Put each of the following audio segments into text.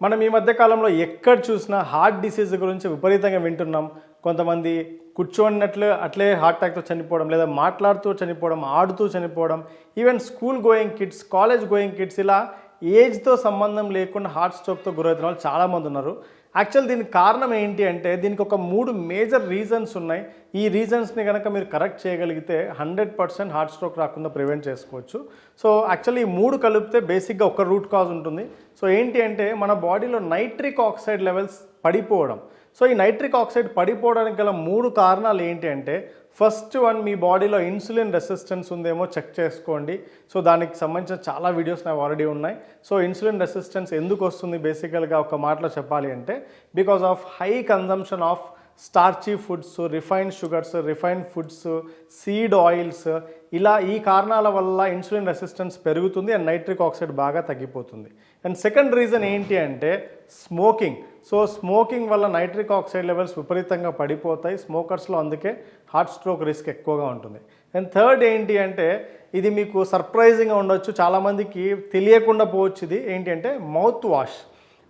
మనం ఈ మధ్య కాలంలో ఎక్కడ చూసినా హార్ట్ డిసీజ్ గురించి విపరీతంగా వింటున్నాం. కొంతమంది కూర్చోనట్లు అట్లే హార్ట్ అటాక్తో చనిపోవడం లేదా మాట్లాడుతూ చనిపోవడం ఆడుతూ చనిపోవడం even school going kids college going kids ఇలా ఏజ్తో సంబంధం లేకుండా హార్ట్ స్ట్రోక్తో గురవుతున్న వాళ్ళు చాలామంది ఉన్నారు. యాక్చువల్ దీనికి కారణం ఏంటి అంటే దీనికి ఒక మూడు మేజర్ రీజన్స్ ఉన్నాయి. ఈ రీజన్స్ని కనుక మీరు కరెక్ట్ చేయగలిగితే హండ్రెడ్ పర్సెంట్ హార్ట్ స్ట్రోక్ రాకుండా ప్రివెంట్ చేసుకోవచ్చు. సో యాక్చువల్లీ ఈ మూడు కలిపితే బేసిక్గా ఒక రూట్ కాజ్ ఉంటుంది. సో ఏంటి అంటే మన బాడీలో నైట్రిక్ ఆక్సైడ్ లెవెల్స్ పడిపోవడం. సో ఈ నైట్రిక్ ఆక్సైడ్ పడిపోవడానికి గల మూడు కారణాలు ఏంటి అంటే ఫస్ట్ వన్ మీ బాడీలో ఇన్సులిన్ రెసిస్టెన్స్ ఉందేమో చెక్ చేసుకోండి. సో దానికి సంబంధించిన చాలా వీడియోస్ నాకు ఆల్రెడీ ఉన్నాయి. సో ఇన్సులిన్ రెసిస్టెన్స్ ఎందుకు వస్తుంది బేసికల్గా ఒక మాటలో చెప్పాలి అంటే because of high consumption of starchy foods refined sugars refined foods seed oils ఇలా ఈ కారణాల వల్ల ఇన్సులిన్ రెసిస్టెన్స్ పెరుగుతుంది అండ్ నైట్రిక్ ఆక్సైడ్ బాగా తగ్గిపోతుంది. అండ్ సెకండ్ రీజన్ ఏంటి అంటే స్మోకింగ్ సో స్మోకింగ్ వల్ల నైట్రిక్ ఆక్సైడ్ లెవెల్స్ విపరీతంగా పడిపోతాయి. స్మోకర్స్లో అందుకే హార్ట్ స్ట్రోక్ రిస్క్ ఎక్కువగా ఉంటుంది. అండ్ థర్డ్ ఏంటి అంటే ఇది మీకు సర్ప్రైజింగ్గా ఉండొచ్చు. చాలామందికి తెలియకుండా పోవచ్చు ఇది. ఏంటి అంటే మౌత్ వాష్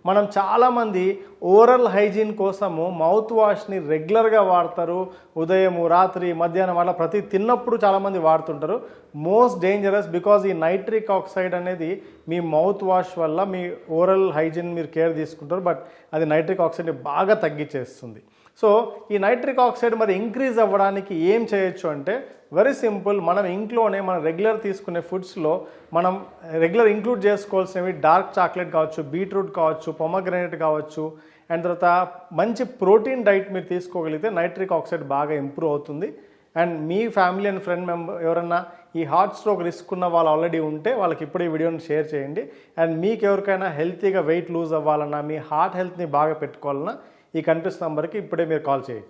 మనం చాలామంది ఓరల్ హైజీన్ కోసము మౌత్ వాష్ని రెగ్యులర్గా వాడతారు. ఉదయము రాత్రి మధ్యాహ్నం అలా ప్రతి తిన్నప్పుడు చాలామంది వాడుతుంటారు. మోస్ట్ డేంజరస్ బికాజ్ ఈ నైట్రిక్ ఆక్సైడ్ అనేది మీ మౌత్ వాష్ వల్ల మీ ఓరల్ హైజీన్ మీరు కేర్ తీసుకుంటారు. బట్ అది నైట్రిక్ ఆక్సైడ్ని బాగా తగ్గించేస్తుంది. సో ఈ నైట్రిక్ ఆక్సైడ్ మరి ఇంక్రీజ్ అవ్వడానికి ఏం చేయొచ్చు అంటే వెరీ సింపుల్ మనం ఇంట్లోనే మనం రెగ్యులర్ తీసుకునే ఫుడ్స్లో మనం రెగ్యులర్ ఇంక్లూడ్ చేసుకోవాల్సినవి డార్క్ చాక్లెట్ కావచ్చు బీట్రూట్ కావచ్చు పొమగ్రనేట్ కావచ్చు అండ్ తర్వాత మంచి ప్రోటీన్ డైట్ మీరు తీసుకోగలిగితే నైట్రిక్ ఆక్సైడ్ బాగా ఇంప్రూవ్ అవుతుంది. అండ్ మీ ఫ్యామిలీ అండ్ ఫ్రెండ్ మెంబర్ ఎవరన్నా ఈ హార్ట్ స్ట్రోక్ రిస్క్ ఉన్న వాళ్ళు ఆల్రెడీ ఉంటే వాళ్ళకి ఇప్పుడు ఈ వీడియోని షేర్ చేయండి. అండ్ మీకు ఎవరికైనా హెల్తీగా వెయిట్ లూజ్ అవ్వాలన్నా మీ హార్ట్ హెల్త్ని బాగా పెట్టుకోవాలన్నా ఈ కనిపిస్తున్న నంబర్కి ఇప్పుడే మీరు కాల్ చేయొచ్చు.